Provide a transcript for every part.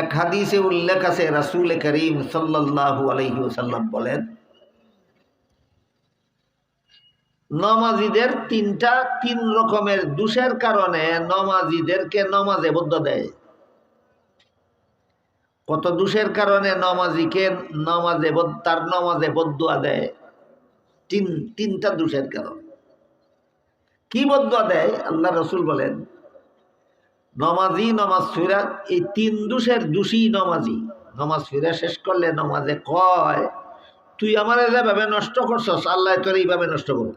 এক হাদিসে উল্লেখ আছে, রাসুল করিম সাল্লাল্লাহু আলাইহি ওসাল্লাম বলেন, নমাজিদের তিনটা, তিন রকমের দোষের কারণে নমাজিদেরকে নমাজে বদ্ধ দেয়। কত দোষের কারণে নমাজিকে নমাজে তার নমাজে বদুয়া দেয়? তিন, তিনটা দোষের কারণে। কি বদুয়া দেয়? আল্লাহ রসুল বলেন নমাজি, নমাজ ফিরা এই তিন দোষের দোষী নমাজি। নমাজ ফিরা শেষ করলে নমাজে কয়, তুই আমার যেভাবে নষ্ট করছস, আল্লাহ তোর এইভাবে নষ্ট করব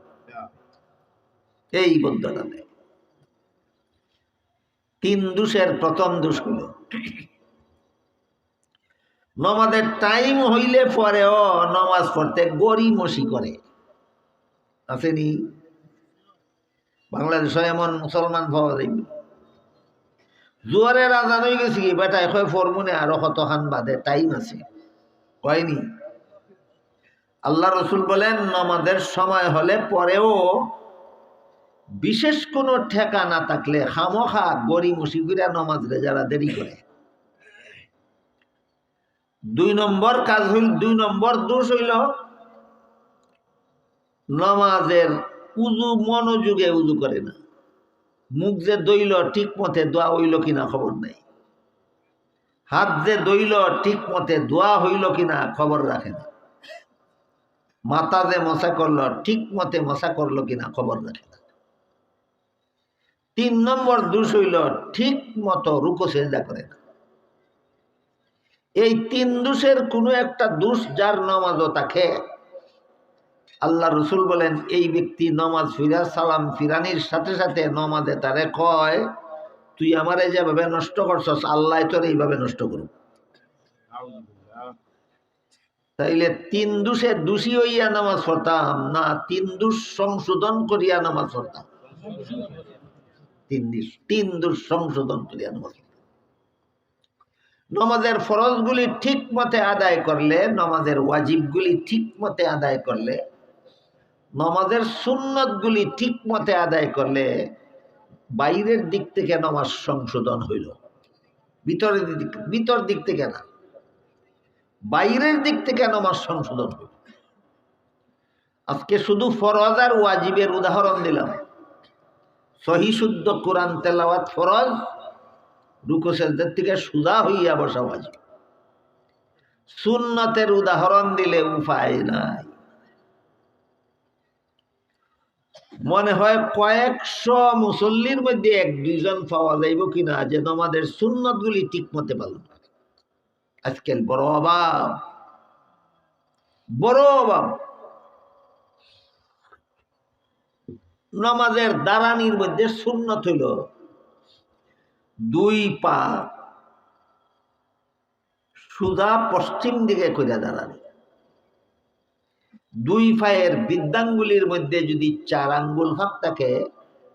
এই বদ্ধতা দেয় তিন দোষের প্রথম দোষগুলো নমাজের টাইম হইলে পরেও নমাজ পড়তে গড়িমসি করে। আসেনি বাংলাদেশে এমন মুসলমান পাওয়া যাইবে জোয়ারের আজান হয়ে গেছি কি বেটা এখন ফরমুনে আরও কতখান বাদে, টাইম আছে। কয়নি? আল্লাহ রসুল বলেন, নমাজের সময় হলে পরেও বিশেষ কোনো ঠেকা না থাকলে খামোখা গড়ি মুসিবিরা নমাজ রে যারা দেরি করে। দুই নম্বর কাজ হইল, দুই নম্বর দোষ হইল নমাজের উজু মনোযোগে উজু করে না। মুখ যে দইল ঠিক মতে দোয়া হইল কিনা খবর নেই। হাত যে দইল ঠিক মতে দোয়া হইল কিনা খবর রাখে না। মাথা যে মশা করল ঠিক মতে মশা করল কিনা খবর রাখে না। তিন নম্বর দোষ হইল ঠিক মতো রুকো সেজা করে না। এই তিন দোষের কোনো একটা দোষ যার নমাজও তাকে আল্লাহ রসুল বলেন, এই ব্যক্তি নমাজ ফিরা, সালাম ফিরানির সাথে সাথে নমাজে তারে কয়, তুই আমারে যেভাবে নষ্ট করছস, আল্লাহ তোর এইভাবে নষ্ট করুক। তাইলে তিন দোষে দোষী হইয়া নামাজ পড়তাম, না তিন দোষ সংশোধন করিয়া নামাজ পড়তাম। তিন দিস, তিন দোষ সংশোধন করিয়া নামাজ নমাজের ফরজগুলি ঠিক মতে আদায় করলে, নমাজের ওয়াজিবগুলি ঠিক মতে আদায় করলে নমাজের সুন্নতগুলি ঠিক মতে আদায় করলে বাইরের দিক থেকে নমাজ সংশোধন হইল। ভিতরের দিক ভিতর দিক থেকে না। বাইরের দিক থেকে নমাজ সংশোধন হইল। আজকে শুধু ফরজ আর ওয়াজিবের উদাহরণ দিলাম। সহি শুদ্ধ কোরআন তেলাওয়াত ফরজ, রুকু থেকে সুজা হইয়া বসা ওয়াজিব। সুন্নতের উদাহরণ দিলে উপায় নাই। মনে হয় কয়েকশো মুসল্লির মধ্যে এক, দুইজন পাওয়া যাইব কিনা যে নমাদের সুন্নত গুলি ঠিক মতে পালন করে। আজকাল বড় অভাব। বড় অভাব। নমাজের দাঁড়ানির মধ্যে সুন্নত হইল দুই পা সুদা পশ্চিম দিকে কইরা দাঁড়ানি দুই পায়ের বৃদ্ধাঙ্গুলির মধ্যে যদি চার আঙ্গুল ফাঁক থাকে,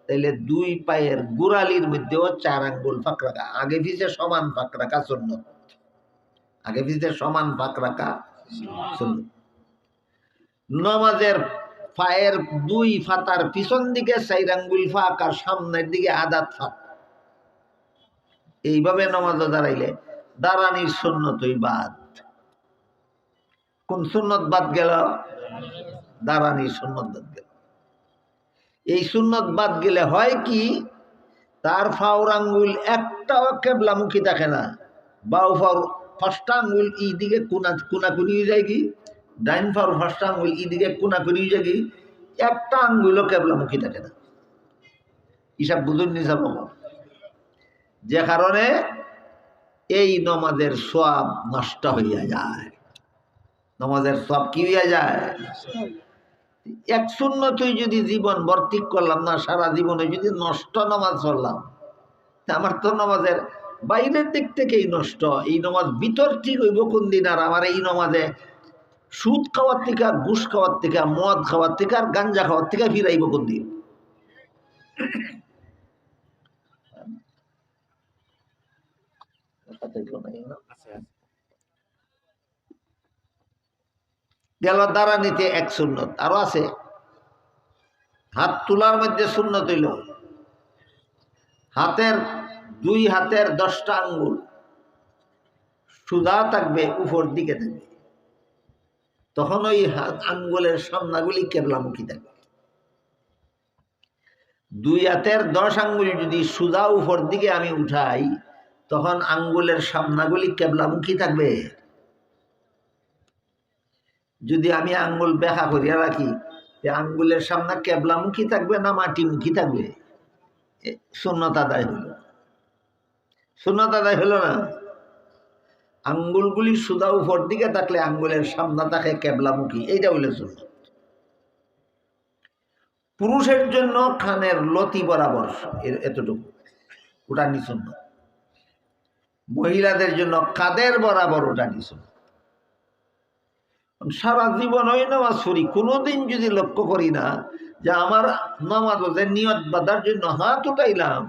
তাহলে দুই পায়ের গোড়ালির মধ্যেও চার আঙ্গুল ফাঁক রাখা। আগে পিছে সমান ফাঁক রাখা সুন্নত। আগে পিছে সমান ফাঁক রাখা সুন্নত। নমাজের পায়ের দুই ফাতার পিছন দিকে চার আঙ্গুল ফাঁক আর সামনের দিকে আদাত ফাঁক। এইভাবে নমাজে দাঁড়াইলে দাঁড়ানির সুন্নতই বাদ। কোন সুন্নত বাদ গেল? দাঁড়ানির সুন্নত বাদ গেল। এই সুন্নত বাদ গেলে হয় কি? তার ফাউর আঙ্গুল একটাও কেবলামুখী থাকে না। বাউ ফাউর ফার্স্ট আঙ্গুল ই দিকে কোনা কোনাকুনি হয়ে যায় কি? ডাইন ফাউর ফার্স্ট আঙ্গুল ই দিকে কোনাকুনি হয়ে যায় কি? একটা আঙ্গুলও কেবলামুখী থাকে না। হিসাব বুঝুন নিসাব যে কারণে এই নমাজের সব নষ্ট হইয়া যায়। নমাজের সব কি হইয়া যায়? এক শূন্য তুই যদি জীবন বর্তিক করলাম না, সারা জীবনে যদি নষ্ট নমাজ পড়লাম আমার তো নমাজের বাইরের দিক থেকেই নষ্ট। এই নমাজ ভিতর ঠিক হইব কোন দিন? আর আমার এই নমাজে সুদ খাওয়ার থেকে আর ঘুষ খাওয়ার থেকে, মদ খাওয়ার থেকে, আর গাঞ্জা খাওয়ার থেকে ফিরাইব কোন দিন? গেল নিতে এক সুন্নত। আরও আছে। হাত তোলার মধ্যে সুন্নত হইল। হাতের, দুই হাতের দশটা আঙ্গুল সুদা থাকবে, উপর দিকে থাকবে। তখন ওই হাত আঙ্গুলের সামনাগুলি কেবলামুখী থাকবে। দুই হাতের দশ আঙ্গুল যদি সুদা উপর দিকে আমি উঠাই, তখন আঙ্গুলের সামনাগুলি কেবলামুখী থাকবে। যদি আমি আঙ্গুল ব্যাখ্যা করিয়া রাখি আঙ্গুলের সামনে কেবলামুখী থাকবে না মাটি মাটিমুখী থাকবে? শূন্যতা আদায় হইল। শূন্যতা আদায় হলো না। আঙ্গুলগুলি সুদা উপর দিকে থাকলে আঙ্গুলের সামনে থাকে কেবলামুখী, এইটা হইলে শূন্য। পুরুষের জন্য খানের লতি বরাবর এতটুকু ওটা নিশূন্য মহিলাদের জন্য কাদের বরাবর ওটা নিশূন্য সারা জীবন ওই নামাজ পড়ি। কোনোদিন যদি লক্ষ্য করি না যে আমার নামাজ নিয়ত বাঁধার জন্য হাত উঠাইলাম,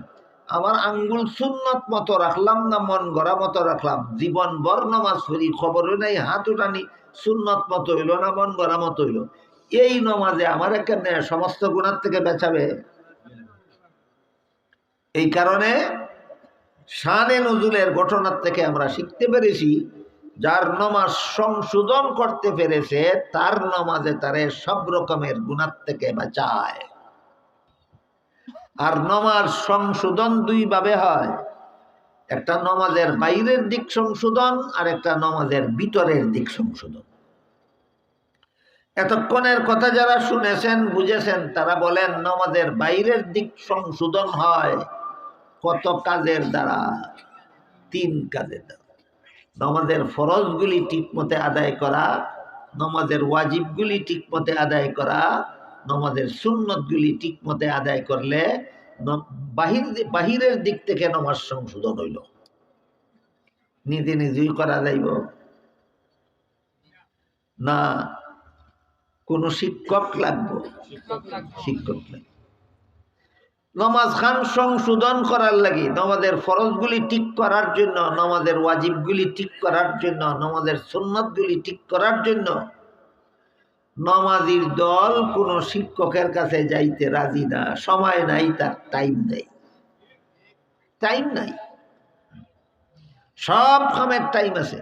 আমার আঙ্গুল সুন্নত মতো রাখলাম না, মন গড়া মতো রাখলাম জীবন বর নামাজ পড়ি, খবরও নাই, হাত উঠানি, সুন্নত মতো হইল না, মন গড়া মতো হইল। এই নমাজে আমার কেমনে সমস্ত গুণার থেকে বেচাবে। এই কারণে শানে নজুলের ঘটনার থেকে আমরা শিখতে পেরেছি যার নমাজ সংশোধন করতে পেরেছে, তার নমাজে তারে সব রকমের গুণার থেকে বাঁচায়। আর নমাজ সংশোধন দুইভাবে হয়। একটা নমাজের বাইরের দিক সংশোধন, আর একটা নমাজের ভিতরের দিক সংশোধন। এতক্ষণের কথা যারা শুনেছেন, বুঝেছেন, তারা বলেন নমাজের বাইরের দিক সংশোধন হয় কত কাজের দ্বারা? তিন কাজের দ্বারা। নমাজের ফরজগুলি ঠিকমতে আদায় করা নমাজের ওয়াজিবগুলি ঠিকমতে আদায় করা নমাজের সুন্নতগুলি ঠিকমতে আদায় করলে বাহির বাহিরের দিক থেকে নমাজ সংশোধন হইল। নিজে নিজেই করা যাইব। না কোনো শিক্ষক লাগবো। শিক্ষক লাগবে। নমাজ খান সংশোধন করার লাগে, নমাজের ফরজগুলি ঠিক করার জন্য, নমাজের ওয়াজিবগুলি ঠিক করার জন্য, নমাজের সুন্নতগুলি ঠিক করার জন্য নমাজির দল কোনো শিক্ষকের কাছে যাইতে রাজি না। সময় নাই, তার টাইম নেই। টাইম নাই। সব কামের টাইম আছে।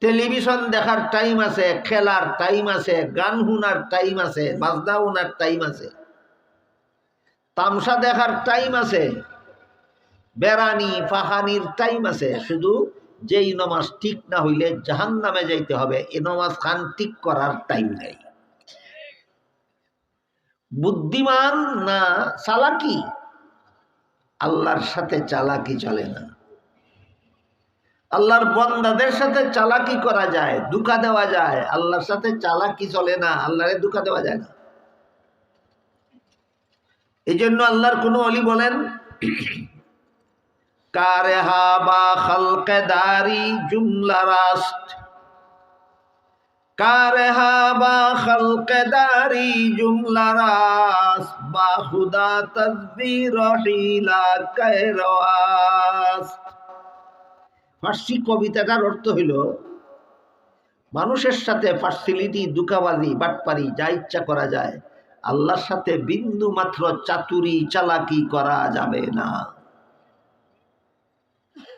টেলিভিশন দেখার টাইম আছে, খেলার টাইম আছে, গান শুনার টাইম আছে, বাজনা শুনার টাইম আছে। তামসা দেখার টাইম আছে। বেড়ানি, ফাহানির টাইম আছে। শুধু যেই নমাজ ঠিক না হইলে জাহান নামে যাইতে হবে। এ নমাজ খান ঠিক করার টাইম নেই। বুদ্ধিমান না চালাকি? আল্লাহর সাথে চালাকি চলে না। আল্লাহর বন্দাদের সাথে চালাকি করা যায় দুকা দেওয়া যায়। আল্লাহর সাথে চালাকি চলে না। আল্লাহরে দুকা দেওয়া যায় না। এই জন্য আল্লাহর কোন অলি বলেন, কারেহা বা খালকেদারি জুমলা রাস্ট কারেহা বা খালকেদারি জুমলা রাস বা হুদা তসবির হিলা কৈরওয়াস্ট ফার্সি কবিতাটার অর্থ হইল, মানুষের সাথে ফার্সিলিটি, দুকাবাজি, বাটপারি, যা ইচ্ছা করা যায় আল্লাহর সাথে বিন্দু মাত্র চাতুরি চালাকি করা যাবে না।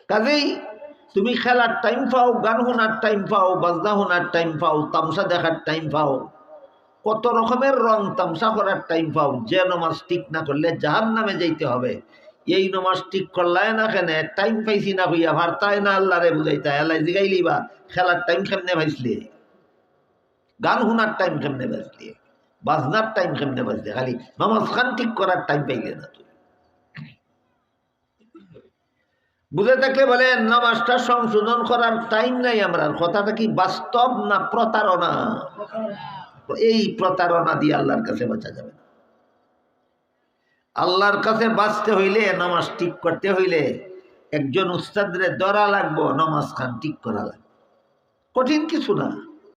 কাজেই তুমি খেলার টাইম পাও গান শোনার টাইম পাও বাজনা শোনার টাইম পাও, তামসা দেখার টাইম পাও, কত রকমের রং তামসা করার টাইম পাও, যে নমাজ ঠিক না করলে জাহান নামে যাইতে হবে। এই নমাজ ঠিক করলাই না কেন টাইম পাইছি না হইয়া ভারতায় না আল্লাহ রে বুঝাইতা আল্লাহ জিগাইলি বা, খেলার টাইম কেমনে পাইছলি গান শোনার টাইম কেমনে পাইছলি বাজনার টাইম কেমনে বাজলে খালি নামাজ খান ঠিক করার টাইম পাইলে না তুই। বুঝে থাকলে বলে নামাজটা সংশোধন করার টাইম নাই আমরা কথাটা কি বাস্তব না প্রতারণা? এই প্রতারণা দিয়ে আল্লাহর কাছে বাঁচা যাবে না। আল্লাহর কাছে বাঁচতে হইলে, নামাজ ঠিক করতে হইলে একজন উস্তাদরে দরা লাগবো, নামাজ খান ঠিক করা লাগবে। কঠিন কিছু না।